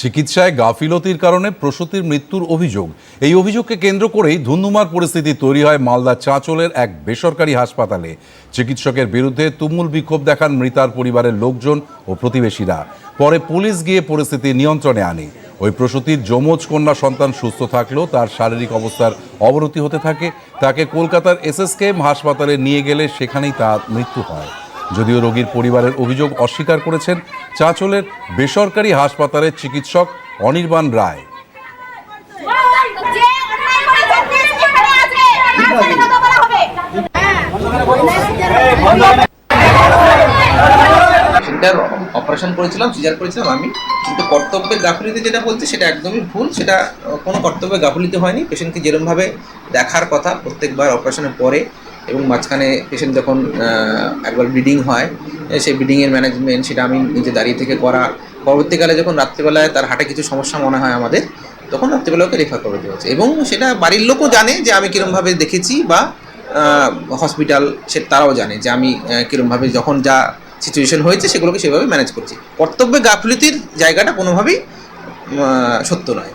চিকিৎসায় গাফিলতির কারণে প্রসূতির মৃত্যুর অভিযোগ। এই অভিযোগকে কেন্দ্র করেই ধুন্ধুমার পরিস্থিতি তৈরি হয় মালদা চাঁচলের এক বেসরকারি হাসপাতালে। চিকিৎসকের বিরুদ্ধে তুমুল বিক্ষোভ দেখান মৃতার পরিবারের লোকজন ও প্রতিবেশীরা। পরে পুলিশ গিয়ে পরিস্থিতি নিয়ন্ত্রণে আনে। ওই প্রসূতির যমজ কন্যা সন্তান সুস্থ থাকলেও তার শারীরিক অবস্থার অবনতি হতে থাকে। তাকে কলকাতার এসএসকেএম হাসপাতালে নিয়ে গেলে সেখানেই তার মৃত্যু হয়। যদিও রোগীর পরিবারের অভিযোগ অস্বীকার করেছেন, চাঁচলের বেসরকারি হাসপাতালের চিকিৎসক অনির্বাণ রায়। অপারেশন করেছিলাম, সিজার করেছিলাম আমি। কিন্তু কর্তব্যের গাফিলিতে যেটা বলছে, সেটা একদমই ভুল। সেটা কোনো কর্তব্যের গাফিলিতে হয়নি। পেশেন্টকে যেরমভাবে দেখার কথা প্রত্যেকবার অপারেশনের পরে এবং মাঝখানে পেশেন্ট যখন একবার ব্লিডিং হয় সেই ব্লিডিংয়ের ম্যানেজমেন্ট সেটা আমি নিজে দাঁড়িয়ে থেকে করা। পরবর্তীকালে যখন রাত্রিবেলায় তার হাটে কিছু সমস্যা মনে হয় আমাদের, তখন রাত্রিবেলা ওকে রেফার করে দেওয়া হচ্ছে এবং সেটা বাড়ির লোকও জানে যে আমি কীরমভাবে দেখেছি বা হসপিটাল সে তারাও জানে যে আমি কীরমভাবে যখন যা সিচুয়েশন হয়েছে সেগুলোকে সেভাবে ম্যানেজ করছি। কর্তব্যে গাফলিতির জায়গাটা কোনোভাবেই সত্য নয়।